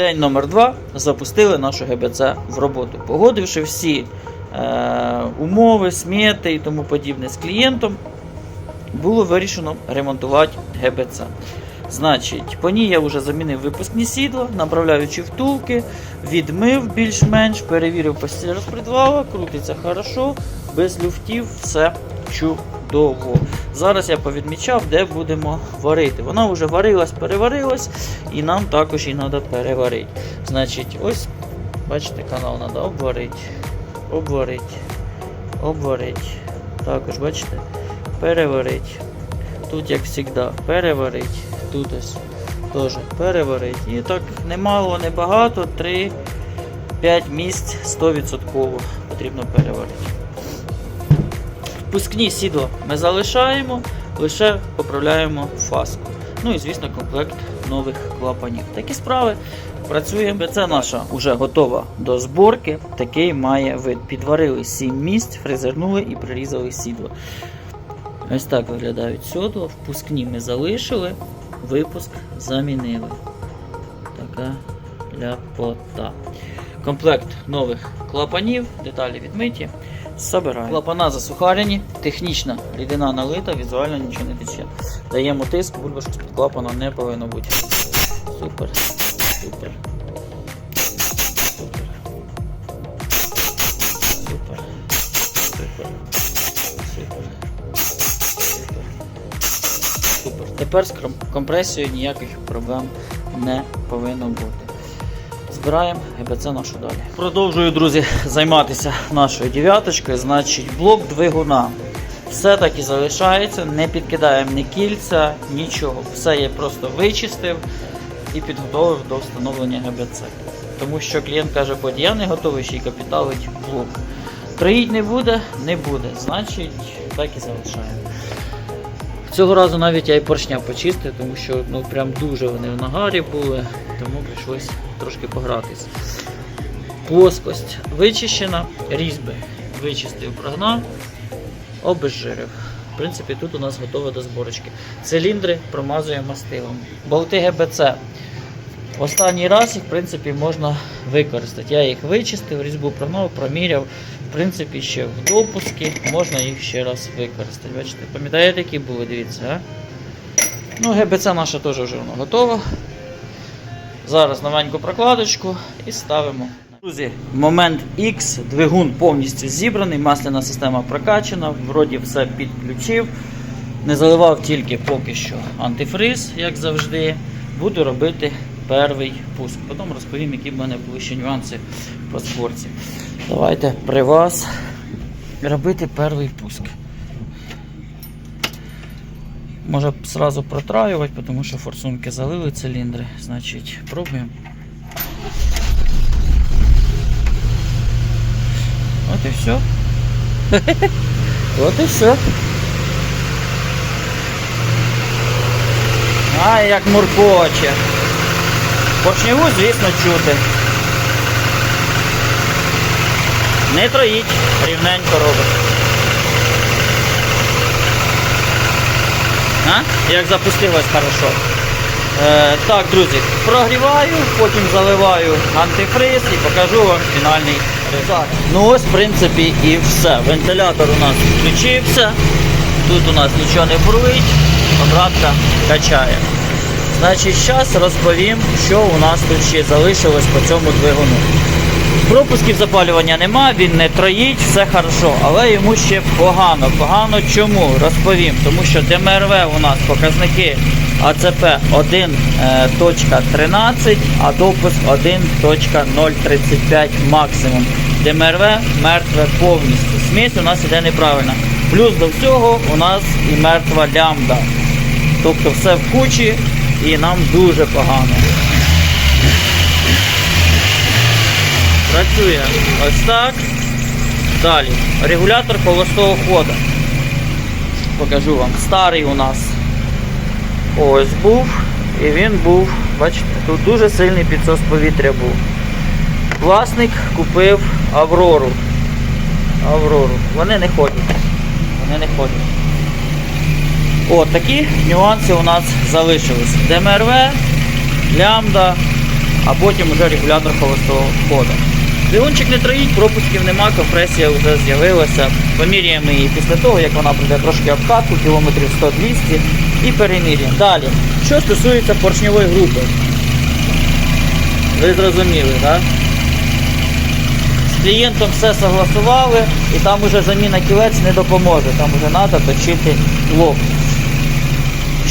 День номер два запустили нашу ГБЦ в роботу. Погодивши всі е, умови, смети і тому подібне з клієнтом, було вирішено ремонтувати ГБЦ. Значить, по ній я вже замінив випускні сідла, направляючи втулки, відмив більш-менш, перевірив постіль розпредвала, крутиться хорошо, без люфтів, все чудово. Зараз я повідмічав, де будемо варити. Вона вже варилась, переварилась, і нам також її треба переварити. Значить, ось, бачите, канал треба обварити, обварити, обварити. Також, бачите, переварити. Тут, як завжди, переварити. Тут ось теж переварити. І так немало, небагато, 3-5 місць 100% потрібно переварити. Впускні сідла ми залишаємо, лише поправляємо фаску. Ну і звісно, комплект нових клапанів. Такі справи. Працюємо. Це наша вже готова до зборки. Такий має вид. Підварили 7 місць, фрезернули і прирізали сідло. Ось так виглядають сьодла. Впускні ми залишили, випуск замінили. Така ляпота. Комплект нових клапанів, деталі відмиті. Забираємо. Клапана засухарені, технічна рідина налита, візуально нічого не тече. Даємо тиск, бульбашки з-під клапана не повинно бути. Супер. Супер. Супер. Супер. Супер. Супер. Супер. Супер. Тепер з компресією ніяких проблем не повинно бути. Збираємо ГБЦ нашу далі. Продовжую, друзі, займатися нашою дев'яточкою. Значить, блок двигуна. Все так і залишається, не підкидаємо ні кільця, нічого. Все я просто вичистив і підготовив до встановлення ГБЦ. Тому що клієнт каже, «Бодь, я не готовий ще й капіталить блок. Троїть не буде, не буде. Значить, так і залишаємо. Цього разу навіть я і поршня почистив, тому що ну прям дуже вони в нагарі були, тому прийшлось трошки погратись. Плоскость вичищена, різьби вичистив, прогнав, обезжирив. В принципі, тут у нас готове до зборочки. Циліндри промазуємо мастилом. Болти ГБЦ. Останній раз їх в принципі можна використати. Я їх вичистив, різьбу прогнав, проміряв. В принципі, ще в допуски можна їх ще раз використати. Бачите, пам'ятаєте, які були, дивіться, а? Ну, ГБЦ наша теж вже воно готова. Зараз новеньку прокладочку і ставимо. Друзі, момент X, двигун повністю зібраний, масляна система прокачана, вроді все підключив. Не заливав тільки поки що антифриз, як завжди. Буду робити перший пуск. Потім розповім, які в мене були ще нюанси по спорці. Давайте при вас робити перший пуск. Може сразу протраювати, тому що форсунки залили циліндри. Значить, пробуємо. От і все. От і все. Ай, як муркоче. Поршневу, звісно, чути. Не троїть, рівненько робить. А? Як запустилось хорошо. Е, так, друзі, прогріваю, потім заливаю антифриз і покажу вам фінальний результат. Ну ось, в принципі, і все. Вентилятор у нас включився. Тут у нас нічого не бурлить, обратка качає. Значить, зараз розповім, що у нас тут ще залишилось по цьому двигуну. Пропусків запалювання нема, він не троїть, все хорошо, але йому ще погано. Погано чому? Розповім. Тому що ДМРВ у нас показники АЦП 1.13, а допуск 1.035 максимум. ДМРВ мертве повністю. Смесь у нас іде неправильно. Плюс до всього у нас і мертва лямбда. Тобто все в кучі і нам дуже погано. Працює ось так. Далі. Регулятор холостого ходу. Покажу вам. Старий у нас ось був. І він був, бачите, тут дуже сильний підсос повітря був. Власник купив Аврору. Аврору. Вони не ходять. Вони не ходять. От такі нюанси у нас залишились. ДМРВ, лямбда, а потім вже регулятор холостого ходу. Двигунчик не троїть, пропусків нема, компресія вже з'явилася. Поміряємо її після того, як вона пройде трошки обкатку, кілометрів 100-200 і переміряємо. Далі, що стосується поршньової групи. Ви зрозуміли, так? З клієнтом все согласували і там уже заміна кілець не допоможе, там вже треба точити лоб.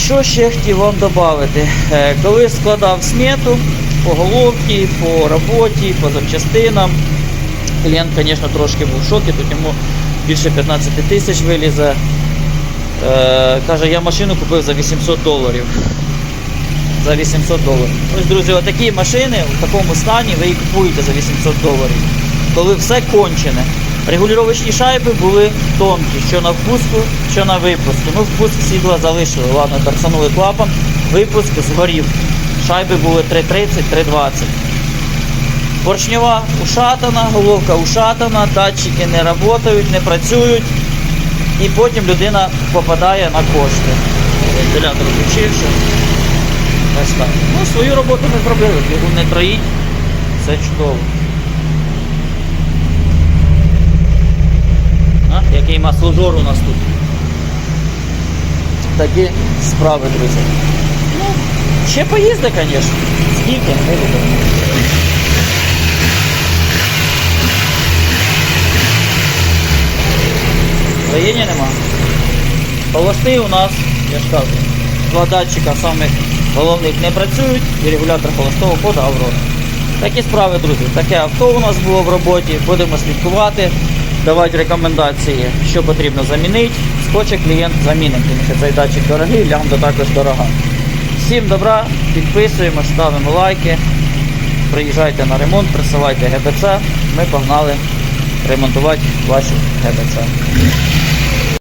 Що ще хотів вам додати? Е, Коли складав смету по головці, по роботі, по запчастинам, клієнт, звісно, трошки був в шокі, тут йому більше 15 тисяч вилізе. Е, Каже, я машину купив за 800 доларів. За 800 доларів. Ось, друзі, отакі машини в такому стані ви їх купуєте за 800 доларів. Коли все кончене. Регулювачні шайби були тонкі, що на впуску, що на випуску. Ну, впуск сідла залишили, ладно, торсанули клапан, випуск згорів. Шайби були 3.30, 3.20. Поршнева ушатана, головка ушатана, датчики не працюють, не працюють. І потім людина попадає на кошти. Вентилятор включився. Ось так. Ну, свою роботу ми зробили, двигун не троїть. Все чудово. А, який масложор у нас тут. Такі справи, друзі. Ну, ще поїзди, звісно. Скільки? Не відомо. Строєння нема. Холости у нас, я ж кажу, два датчика самих головних не працюють і регулятор холостого ходу Аврора. Такі справи, друзі. Таке авто у нас було в роботі. Будемо слідкувати, давати рекомендації, що потрібно замінити. Хоче клієнт замінить, тому що цей датчик дорогий, лямбда також дорога. Всім добра, підписуємо, ставимо лайки. Приїжджайте на ремонт, присилайте ГБЦ. Ми погнали ремонтувати ваші ГБЦ.